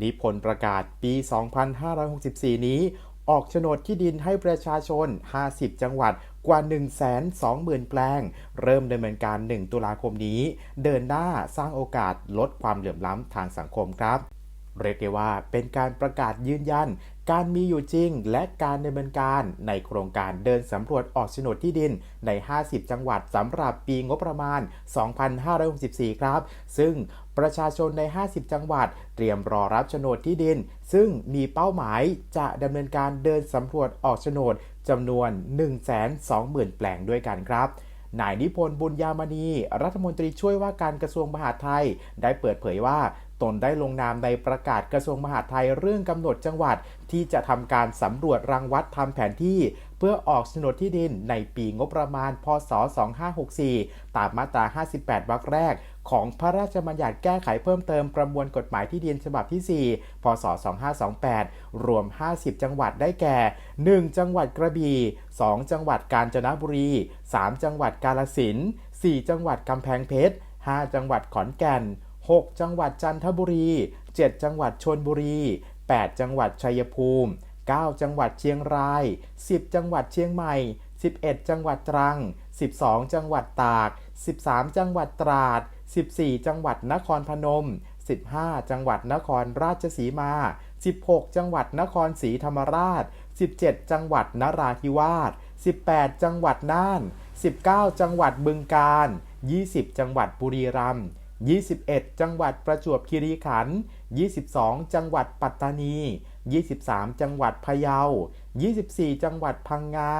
นิพนธ์ประกาศปี 2564 นี้ ออกโฉนดที่ดินให้ประชาชน 50 จังหวัดกว่า 120,000 แปลง เริ่มดำเนินการ 1 ตุลาคมนี้ เดินหน้าสร้างโอกาสลดความเหลื่อมล้ำทางสังคมครับ เรียกได้ว่าเป็นการประกาศยืนยัน การมีอยู่จริง และการดำเนินการในโครงการเดินสำรวจออกโฉนดที่ดินใน 50 จังหวัดสำหรับปีงบประมาณ 2564 ครับ ซึ่งประชาชนใน 50 จังหวัด เตรียมรอรับโฉนดที่ดิน ซึ่งมีเป้าหมายจะดำเนินการเดินสำรวจออกโฉนดจำนวน 120,000 แปลงด้วยกันครับนายนิพนธ์บุญยามณี รัฐมนตรีช่วยว่าการกระทรวงมหาดไทย ได้เปิดเผยว่า ตนได้ลงนามในประกาศกระทรวงมหาดไทยเรื่องกำหนดจังหวัดที่จะทำการสำรวจรังวัดทำแผนที่ เพื่อออกโฉนดที่ดินในปีงบประมาณ พศ 2564 ตามมาตรา 58 วรรคแรก ของพระราชบัญญัติแก้ไขเพิ่มเติมประมวลกฎหมายที่ดินฉบับที่ 4 พศ 2528 รวม 50 จังหวัดได้แก่ 1 จังหวัดกระบี่ 2 จังหวัดกาญจนบุรี 3 จังหวัดกาฬสินธุ์4จังหวัดกำแพงเพชร 5 จังหวัดขอนแก่น 6 จังหวัดจันทบุรี 7 จังหวัดชนบุรี 8 จังหวัดชัยภูมิ 9 จังหวัดเชียงราย 10 จังหวัดเชียงใหม่ 11 จังหวัดตรัง 12 จังหวัดตาก 13 จังหวัดตราด 14 จังหวัดนครพนม 15 จังหวัดนครราชสีมา 16 จังหวัดนครศรีธรรมราช 17 จังหวัดนราธิวาส 18 จังหวัดน่าน 19 จังหวัดบึงกาฬ 20 จังหวัดบุรีรัมย์ 21 จังหวัดประจวบคีรีขันธ์22 จังหวัดปัตตานี 23 จังหวัดพะเยา 24 จังหวัดพังงา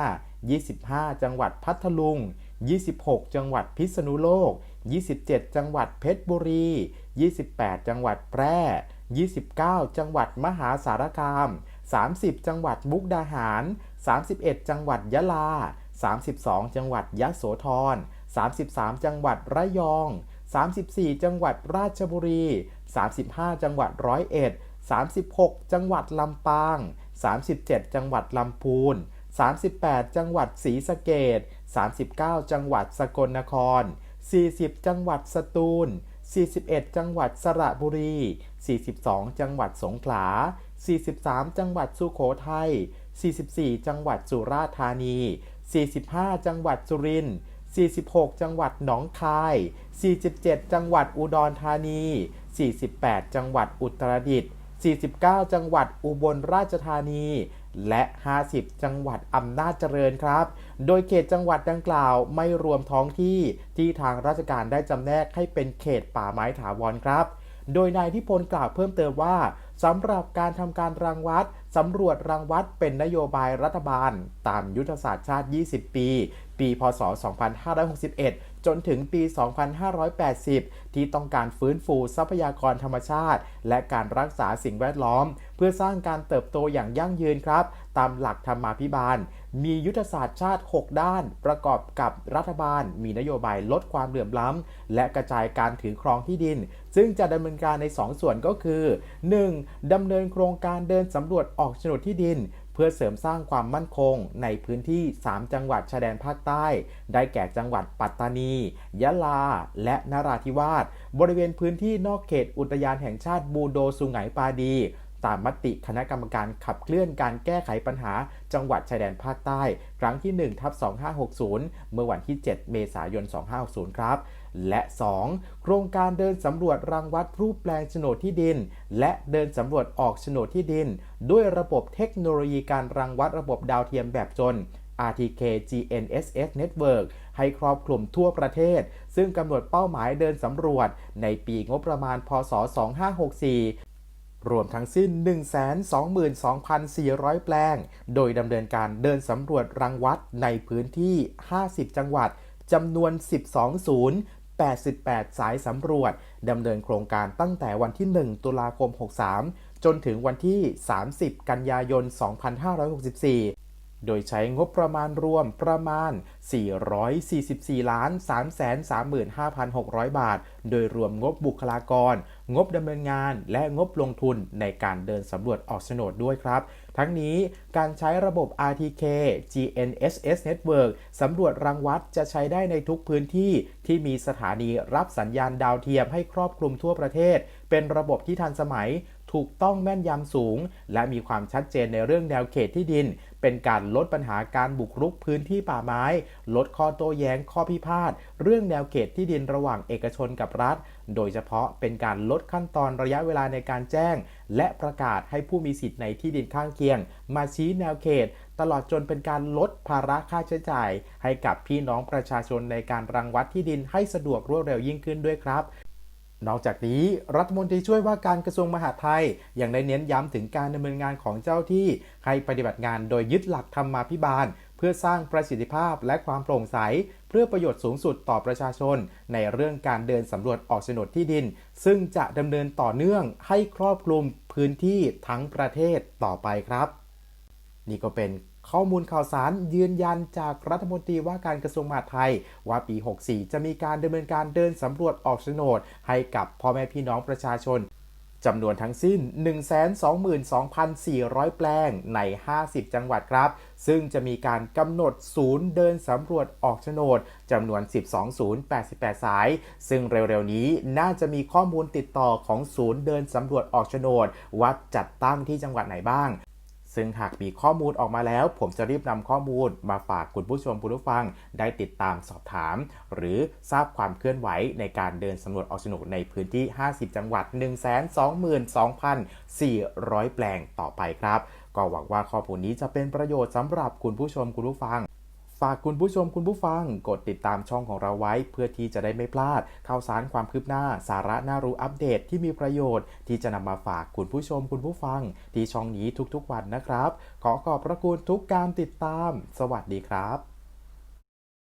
25 จังหวัดพัทลุง 26 จังหวัดพิษณุโลก 27 จังหวัดเพชรบุรี 28 จังหวัดแพร่ 29 จังหวัดมหาสารคาม 30 จังหวัดมุกดาหาร 31 จังหวัดยะลา 32 จังหวัดยะโสธร 33 จังหวัดระยอง 34 จังหวัดราชบุรี 35 จังหวัดร้อยเอ็ด36 จังหวัดลำปาง 37 จังหวัดลำพูน 38 จังหวัดศรีสะเกด39 จังหวัดสกลนคร 40 จังหวัดสตูล 41 จังหวัดสระบุรี 42 จังหวัดสงขลา 43 จังหวัดสุโขทัย 44 จังหวัดสุราษฎร์ธานี 45 จังหวัดสุรินทร์ 46 จังหวัดหนองคาย 47 จังหวัดอุดรธานี 48 จังหวัดอุตรดิตถ์ 49 จังหวัดอุบลราชธานี และ 50 จังหวัดอำนาจเจริญครับ โดยเขตจังหวัดดังกล่าวไม่รวมท้องที่ที่ทางราชการได้จำแนกให้เป็นเขตป่าไม้ถาวรครับ โดยนายทิพลกล่าวเพิ่มเติมว่าสำหรับการทำการรังวัดสำรวจรังวัดเป็นนโยบายรัฐบาล ตามยุทธศาสตร์ชาติ 20 ปี ปีพศ 2561 จนถึงปี 2580 ที่ต้องการฟื้นฟูทรัพยากรธรรมชาติ และการรักษาสิ่งแวดล้อม เพื่อสร้างการเติบโตอย่างยั่งยืนครับ ตามหลักธรรมาภิบาล มียุทธศาสตร์ชาติ 6 ด้าน ประกอบกับรัฐบาล มีนโยบายลดความเหลื่อมล้ำ และกระจายการถือครองที่ดิน ซึ่งจะดำเนินการใน 2 ส่วนก็คือ 1. ดำเนินโครงการเดินสำรวจออกโฉนดที่ดิน เพื่อเสริมสร้างความมั่นคงในพื้นที่ 3 จังหวัดชายแดนภาคใต้ ได้แก่จังหวัดปัตตานี ยะลา และนราธิวาส บริเวณพื้นที่นอกเขตอุทยานแห่งชาติบูโดสุไหงปาดี ตามมติคณะกรรมการขับเคลื่อนการแก้ไขปัญหา จังหวัดชายแดนภาคใต้ ครั้งที่1ทับ2560 เมื่อวันที่ 7 เมษายน 2560 ครับ และ 2. โครงการเดินสำรวจรังวัดรูปแปลงโฉนดที่ดิน และเดินสำรวจออกโฉนดที่ดิน ด้วยระบบเทคโนโลยีการรังวัดระบบดาวเทียมแบบจน RTK GNSS Network ให้ครอบคลุมทั่วประเทศ ซึ่งกำหนดเป้าหมายเดินสำรวจในปีงบประมาณ พศ 2564 รวมทั้งสิ้น 122,400 แปลง โดยดำเนินการเดินสำรวจรังวัดในพื้นที่ 50 จังหวัดจำนวน 12 ศูนย์ 88 สายสำรวจ ดำเนินโครงการตั้งแต่วันที่ 1 ตุลาคม 63 จนถึงวันที่ 30 กันยายน 2564 โดยใช้งบประมาณรวมประมาณ 444ล้าน335,600 บาท โดยรวมงบบุคลากร งบดำเนินงาน และงบลงทุนในการเดินสำรวจออกโฉนดด้วยครับ ทั้งนี้การใช้ระบบ RTK GNSS Network สำรวจรังวัดจะใช้ได้ในทุกพื้นที่ที่มีสถานีรับสัญญาณดาวเทียมให้ครอบคลุมทั่วประเทศ เป็นระบบที่ทันสมัยถูกต้องแม่นยำสูง และมีความชัดเจนในเรื่องแนวเขตที่ดิน เป็นการลดปัญหาการบุกรุกพื้นที่ป่าไม้ ลดข้อโต้แย้งข้อพิพาทเรื่องแนวเขตที่ดินระหว่างเอกชนกับรัฐ โดยเฉพาะเป็นการลดขั้นตอนระยะเวลาในการแจ้ง และประกาศให้ผู้มีสิทธิ์ในที่ดินข้างเคียง มาชี้แนวเขต ตลอดจนเป็นการลดภาระค่าใช้จ่าย ให้กับพี่น้องประชาชนในการรังวัดที่ดินให้สะดวกรวดเร็วยิ่งขึ้นด้วยครับ นอกจากนี้รัฐมนตรีช่วยว่าการกระทรวงมหาดไทยยังได้เน้นย้ำถึงการดำเนินงานของเจ้าที่ ให้ปฏิบัติงานโดยยึดหลักธรรมาภิบาล เพื่อสร้างประสิทธิภาพและความโปร่งใส เพื่อประโยชน์สูงสุดต่อประชาชน ในเรื่องการเดินสำรวจออกโฉนดที่ดิน ซึ่งจะดำเนินต่อเนื่องให้ครอบคลุมพื้นที่ทั้งประเทศต่อไปครับ นี่ก็เป็น ข้อมูลข่าวสารยืนยันจากรัฐมนตรีว่าการกระทรวงมหาดไทย ว่าปี 64 จะมีการดำเนินการเดินสำรวจออกโฉนด ให้กับพ่อแม่พี่น้องประชาชนจำนวนทั้งสิ้น 122,400 แปลงใน 50 จังหวัดครับ ซึ่งจะมีการกำหนดศูนย์เดินสำรวจออกโฉนดจำนวน 12 ศูนย์ 88 สาย ซึ่งเร็วๆ นี้น่าจะมีข้อมูลติดต่อของศูนย์เดินสำรวจออกโฉนดว่าจัดตั้งที่จังหวัดไหนบ้าง ซึ่งหากมีข้อมูลออกมาแล้ว ผมจะรีบนำข้อมูลมาฝากคุณผู้ชมคุณผู้ฟังได้ติดตามสอบถาม หรือทราบความเคลื่อนไหวในการเดินสำรวจออกโฉนดในพื้นที่ 50 จังหวัด 122,400 แปลงต่อไปครับ ก็หวังว่าข้อมูลนี้จะเป็นประโยชน์สำหรับคุณผู้ชมคุณผู้ฟัง ฝากคุณผู้ชมคุณผู้ฟังกดติดตามช่องของเราไว้ เพื่อที่จะได้ไม่พลาดข่าวสารความคืบหน้า สาระน่ารู้อัปเดตที่มีประโยชน์ ที่จะนำมาฝากคุณผู้ชมคุณผู้ฟัง ที่ช่องนี้ทุกๆวันนะครับ ขอขอบพระคุณทุกการติดตาม สวัสดีครับ